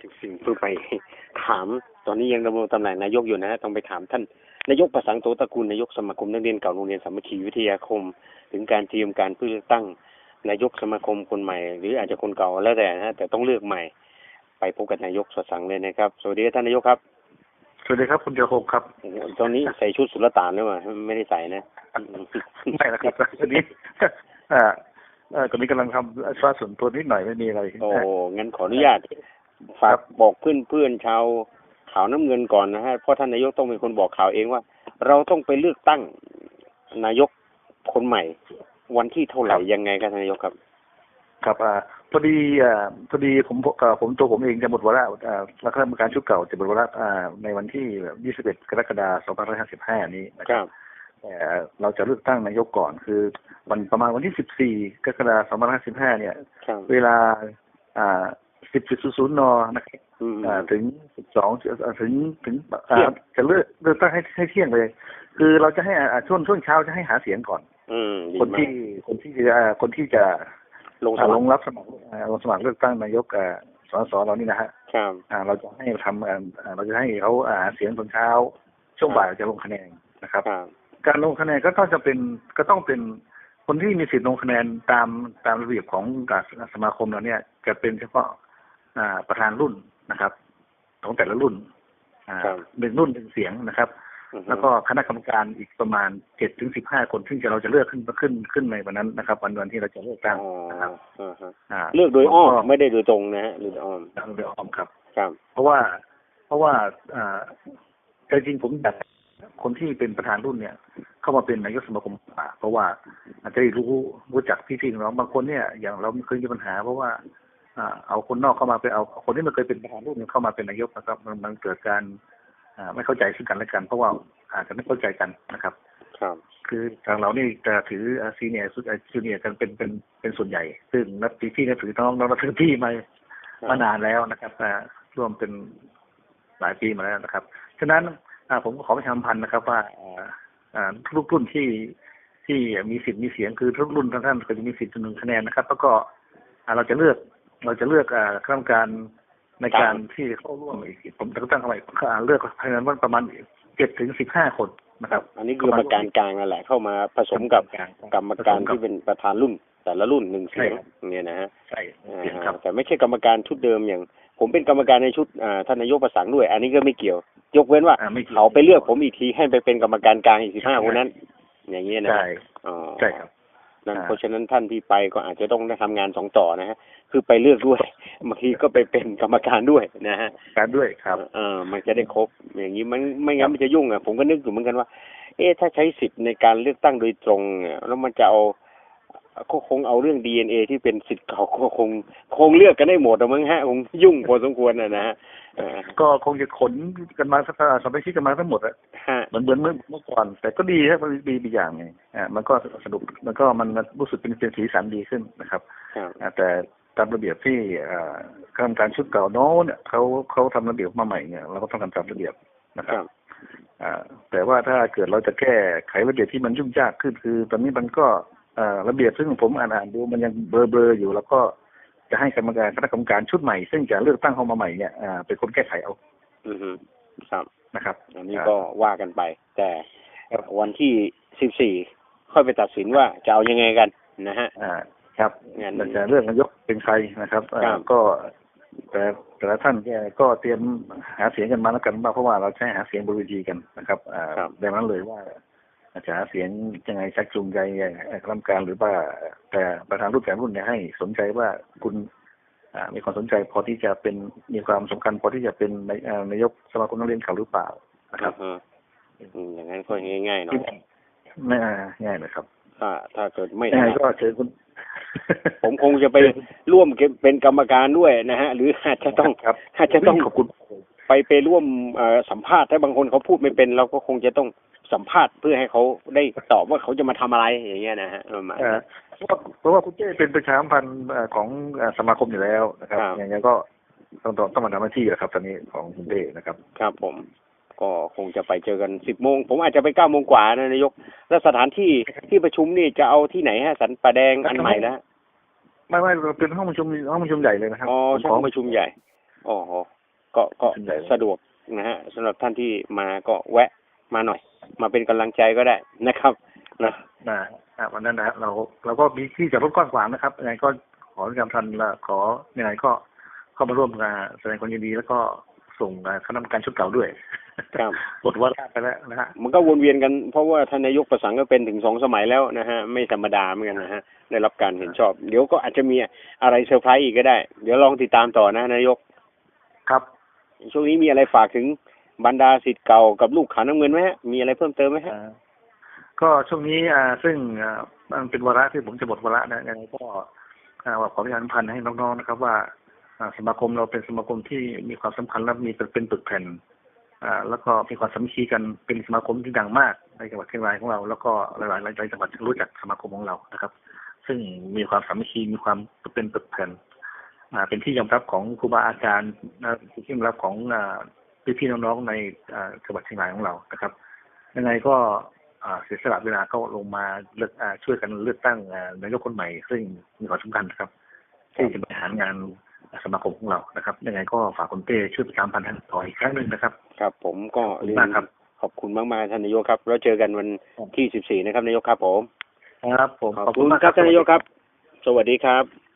ถึงสิ่งเพื่อไปถาม ตอนนี้ยังดำรงตำแหน่งนายกอยู่นะฮะต้องไปถามท่านนายกประสังโตตระกูลนายกสมาคมนักเรียนเก่าโรงเรียนสามัคคีวิทยาคม ถึงการเตรียมการเพื่อเลือกตั้งนายกสมาคมคนใหม่ หรืออาจจะคนเก่าแล้วแต่นะฮะแต่ต้องเลือกใหม่ ไปพบกับนายกสดสังเลยนะครับสวัสดีครับท่านนายกครับสวัสดีครับคุณเจโคครับโอ้โหตอนนี้ใส่ชุดสุลต่านด้วยวะไม่ได้ใส่นะไม่นะครับตอนนี้อ่าเอ่อตอนนี้กำลังทำฟ้าส่วนตัวนิดหน่อยไม่มีอะไรโอ้งั้นขออนุญาต ฝากบอกเพื่อนเพื่อนๆชาวขาวน้ำเงินก่อนนะฮะเพราะท่านนายกต้องเป็นคนบอกข่าวเองว่า เราต้องไปเลือกตั้งนายกคนใหม่ วันที่เท่าไหร่ยังไงครับท่านนายกครับ ครับอ่าพอดีอ่าพอดีผมเอ่อผมตัวผมเองจะหมดวาระอ่าคณะกรรมการชุดเก่าจะหมดวาระอ่าในวันที่ 21 กรกฎาคม2555 นี้นะคครัรับบแต่เราจะเลือกตั้งนายกก่อนคือ วันประมาณวันที่ 14 กรกฎาคม2555 เนี่ยครับเวลาอ่า 10.00นนะครับอืมอ่าถึง12อ่าถึงถึงอ่าเที่ยงจะเลือกเลือกตั้งให้ให้เที่ยงเลย คือเราจะให้อ่าช่วงช่วงเช้าจะให้หาเสียงก่อน อืมดีคนมาที่กคนที่จะอ่าคนที่จะลงสอ่ามัลคงรรับสมัครอ่าลงสมัครเลือกตั้งนายกอ่าสสเรานี่นะฮะครับอ่าเราจะให้ทำอ่าอ่าเราจะให้เขาอ่าหาเสียงตอนเช้า ช่วงบ่ายเราจะลงคะแนนนะครับครับ การลงคะแนนก็ต้องจะเป็นก็ต้องเป็นคนที่มีสิทธิ์ลงคะแนนตามตามระเบียบของสมาคมเราเนี่ย จะเป็นเฉพาะอ่า ประธานรุ่นนะครับ ของแต่ละรุ่นอ่าครับหนึ่งรุ่นหนึ่งเสียงนะครับอือฮึแล้วก็คณะกรรมการอีกประมาณเจ็ดถึงสิบห้าคนซึ่งจะเราจะเลือกขึ้นขึ้นขึ้นในวันนั้นนะครับ วันวันที่เราจะเลือกตั้งอ๋อนะครับอ่าฮะอ่าเลือกโดยอ้อมไม่ได้โดยตรงนะฮะเลือกโดยอ้อมทางเรือออมครับครับเพราะว่าเพราะว่าอ่าแต่จริงผมอยากคนที่เป็นประธานรุ่นเนี่ย เข้ามาเป็นนายกสมาคมป่าเพราะว่าอาจจะได้รู้รู้จักพี่ๆน้องๆบางคนเนี่ย อย่างเราไม่เคยมีปัญหาเพราะว่าอ่า เอาคนนอกเข้ามาเป็นเอาคนที่ไม่เคยเป็นประธานรุ่นเข้ามาเป็นนายกนะครับ มันมันเกิดการอ่าไม่เข้าใจซึ่งกันและกัน เพราะว่าอาจจะไม่เข้าใจกันนะครับ ครับ คือทางเรานี่จะถือซีเนียร์สุดจูเนียร์กันเป็นเป็นเป็นส่วนใหญ่ ซึ่งนับถือพี่นับถือน้องน้องนับถือพี่มามานานแล้วนะครับอ่าร่วมเป็นหลายปีมาแล้วนะครับ ฉะนั้นอ่าผมก็ขอประชาสัมพันธ์นะครับว่าอ่าอ่าทุกรุ่นที่ที่มีสิทธิ์มีเสียงคือทุกรุ่นท่านท่านก็จะมีสิทธิ์หนึ่งคะแนนนะครับ แล้วก็อ่าเราจะเลือก เราจะเลือกอ่าคณะกรรมการในการที่เข้าร่วมอีกผมจะตั้งเข้าไปอ่าเลือกภายในวันประมาณเจ็ดถึงสิบห้าคนนะครับ อันนี้คือกรรมการกลางนั่นแหละเข้ามาผสมกับกรรมการที่เป็นประธานรุ่นแต่ละรุ่นหนึ่งเสียงเนี่ยนะฮะใช่อ่าเสียงครับแต่ไม่ใช่กรรมการชุดเดิมอย่าง ผมเป็นกรรมการในชุดอ่าท่านนายกประสังด้วย อันนี้ก็ไม่เกี่ยว ยกเว้นว่าอ่าไม่กี่ยวเขาไปเลือกผมอีกทีให้ไปเป็นกรรมการกลางอีกสิบห้าคนนั้น อย่างเงี้ยนะใช่อ๋อใช่ครับ นั่นอ่าเพราะฉะนั้นท่านที่ไปก็อาจจะต้องได้ทำงานสองต่อนะฮะคือไปเลือกด้วยบางทีก็ไปเป็นกรรมการด้วยนะฮะการด้วยครับ เออมันจะได้ครบอย่างนี้มันไม่งั้นมันจะยุ่งอะผมก็นึกอยู่เหมือนกันว่า เอ๊ะถ้าใช้สิทธิ์ในการเลือกตั้งโดยตรงเนี่ยแล้วมันจะเอา ก็คงเอาเรื่อง DNA ที่เป็นสิทธิ์เก่าก็คง คงเลือกกันได้หมดอะมั้งฮะคงยุ่งพอสมควรนะนะฮะเออก็คงจะขนกันมาสักสมาชิกกันมาทั้งหมดอะฮะเหมือนเหมือนเมื่อเมื่อก่อน แต่ก็ดีครับมันดีดีอย่างไงอ่ามันก็สนุกมันก็มันมันรู้สึกเป็นเป็นสีสันดีขึ้นนะครับครับอ่าแต่ตามระเบียบที่อ่าคณะกรรมการชุดเก่าโน้นเนี่ยเขาเขาทำระเบียบมาใหม่เนี่ยเราก็ต้องทำตามระเบียบนะคครับรับอ่าแต่ว่าถ้าเกิดเราจะแก้ไขระเบียบที่มันยุ่งยากขึ้นคือ ตอนนี้มันก็อ่า ระเบียบซึ่งผมอ่านอ่านดูมันยังเบลอเบลอๆอยู่ แล้วก็จะให้กรรมการคณะกรรมการชุดใหม่ซึ่งจะเลือกตั้งเข้ามาใหม่เนี่ยอ่าเป็นคนแก้ไขเอา อือฮึครับนะครับ อันนี้ก็ว่ากันไป แต่วันที่สิบสี่ค่อยไปตัดสินว่าจะเอายังไงกันนะฮะอ่าครับงั้นเราจะเลือกนายกเป็นใครนะครับอ่าครับก็แต่แต่ละท่านเนี่ยก็เตรียมหาเสียงกันมาแล้วกันบ้างเพราะว่าเราใช้หาเสียงบนเวทีกันนะครับอ่าดังนั้นเลยว่า จะหาเสียงยังไงชักจูงใจเอ่อกรรมการหรือว่าแต่ประธานรุ่นแต่รุ่นเนี่ยให้สนใจว่าคุณอ่ามีความสนใจพอที่จะเป็นมีความสำคัญพอที่จะเป็นนายอ่านายกสมาคมนักเรียนเขาหรือเปล่านะครับอือฮึอืมอย่างนั้นก็ง่ายๆหน่อยไม่อ่าง่ายนะครับ ถ้าถ้าเกิดไม่ยังไงถนัดก็เชิญคุณผมคงจะไปร่วมเป็นกรรมการด้วยนะฮะ หรืออาจจะต้องครับอาจจะต้องขอบคุณไปไปร่วมเอ่อสัมภาษณ์ถ้าบางคนเขาพูดไม่เป็น เราก็คงจะต้อง สัมภาษณ์เพื่อให้เขาได้ตอบว่าเขาจะมาทำอะไรอย่างเงี้ยนะฮะประมาณเอ่อนั้นเพราะว่าเพราะว่าคุณเจ้เป็นประชาสัมพันธ์เอ่อของเอ่อสมาคมอยู่แล้วนะครับครับอย่างนี้นก็ต้องต้องต้องมาทำหน้าที่แหละครับ ตอนนี้ของคุณเจ้นะครับ ครับผมก็คงจะไปเจอกันสิบโมง ผมอาจจะไปเก้าโมงกว่านะนายก แล้วสถานที่ที่ประชุมนี่จะเอาที่ไหนฮะสันป่าแดงอันใหม่นะฮะไม่ไม่เป็นห้องประชุมห้องประชุมใหญ่เลยนะครับอ๋อผมใช่ขห้องประชุมใหญ่โอ้โหก็ก็ส่วนใหญ่สะดวกนะฮะสำหรับท่านที่มาก็แวะมาหน่อย มาเป็นกำลังใจก็ได้นะครับนะนะอะวันนั้นนะฮะเราเราก็มีที่จอดรถกว้างขวางนะครับยังไงก็ขอประจำทันและขอยังไงก็เข้ามาร่วมงานแสดงความยินดีแล้วก็ส่งอ่าคณะกรรมการชุดเก่าด้วยครับบทว่าไปแล้วนะฮะมันก็วนเวียนกันเพราะว่าท่านนายกประสังก็เป็นถึงสองสมัยแล้วนะฮะไม่ธรรมดาเหมือนกันนะฮะได้รับการเห็นชอบ เดี๋ยวก็อาจจะมีอะไรเซอร์ไพรส์อีกก็ได้ เดี๋ยวลองติดตามต่อนะนายกครับช่วงนี้มีอะไรฝากถึง บรรดาสิทธิ์เก่ากับลูกขาน้ำเงินไหมฮะมีอะไรเพิ่มเติมไหมฮะก็ช่วงนี้อ่าซึ่งอ่ามันเป็นวาระที่ผมจะหมดวาระนะยังไงก็อ่าขอประชาสัมพันธ์ให้น้องๆนะครับ ว่าอ่าสมาคมเราเป็นสมาคมที่มีความสำคัญและมีเป็นปึกแผ่นอ่าแล้วก็มีความสามัคคีกันเป็นสมาคมที่ดังมากในจังหวัดเชียงรายของเรา แล้วก็หลายๆหลายจังหวัดรู้จักสมาคมของเรานะครับ ซึ่งมีความสามัคคีมีความเป็นปึกแผ่นอ่าเป็นที่ยอมรับของครูบาอาจารย์นะที่ยอมรับของอ่า พี่ๆน้องๆในอ่าจังหวัดเชียงรายของเรานะครับ ยังไงก็อ่าเสียสละเวลาเข้าลงมาเลือกอ่าช่วยกันเลือกตั้งอ่านายกคนใหม่ ซึ่งมีความสำคัญนะครับที่จะบริหารงานสมาคมของเรานะครับ ยังไงก็ฝากคุณเต้ช่วยประชาสัมพันธ์ท่านต่ออีกครั้งหนึ่งนะครับ ครับ ผมก็ขอบคุณเรียนมากครับขอบคุณมากๆท่านนายกครับ แล้วเจอกันวันที่สิบสี่นะครับนายกครับผม ครับผมขอบคุณครับท่านนายกครับ สวัสดีครับ